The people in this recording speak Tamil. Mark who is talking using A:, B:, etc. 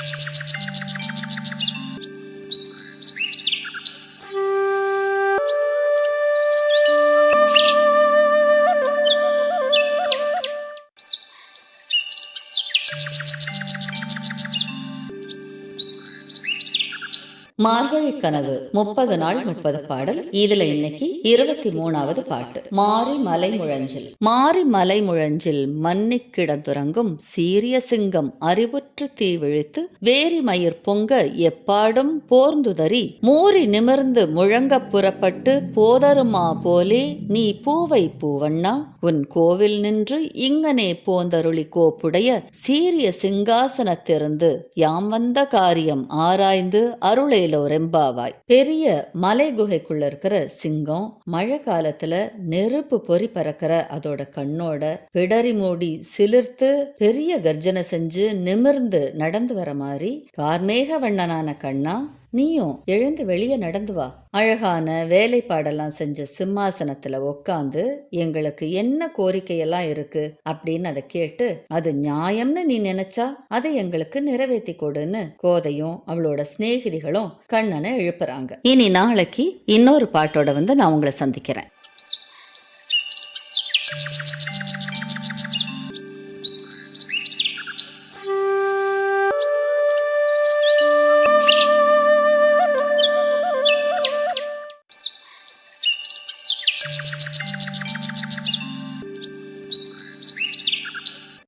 A: Thank you. மார்கழி கனவு முப்பது நாள் முப்பது பாடல். இதுல இன்னைக்கு இருபத்தி மூணாவது பாட்டு. மாறி மலை முழஞ்சில். மாறி மலை முழஞ்சில் மன்னி கிடந்துறங்கும் சீரிய சிங்கம் அறிவுற்று தீ விழித்து வேரி மயிர் பொங்க எப்பாடும் போர்ந்துதறி மூறி நிமிர்ந்து முழங்க புறப்பட்டு போதருமா போலே நீ பூவை பூவண்ணா. உன் கோவில் நின்று இங்கனே போந்தருளி கோப்புடைய சீரிய சிங்காசனத்திருந்து யாம் வந்த காரியம் ஆராய்ந்து அருளேலோ ரெம்பாவாய். பெரிய மலை குகைக்குள்ள இருக்கிற சிங்கம் மழை காலத்துல நெருப்பு பொறி பறக்கிற அதோட கண்ணோட பிடரி மூடி சிலிர்த்து பெரிய கர்ஜனை செஞ்சு நிமிர்ந்து நடந்து வர மாதிரி கார்மேக வண்ணனான கண்ணா நீயும் எழுந்து வெளியே நடந்து வா. அழகான வேலைப்பாடெல்லாம் செஞ்ச சிம்மாசனத்துல உக்காந்து எங்களுக்கு என்ன கோரிக்கையெல்லாம் இருக்கு அப்படின்னு அதை கேட்டு அது நியாயம்னு நீ நினைச்சா அதை எங்களுக்கு நிறைவேற்றி கொடுன்னு கோதையும் அவளோட சிநேகிதிகளும் கண்ணனை எழுப்புறாங்க. இனி நாளைக்கு இன்னொரு பாட்டோட வந்து நான் உங்களை சந்திக்கிறேன். Thank you.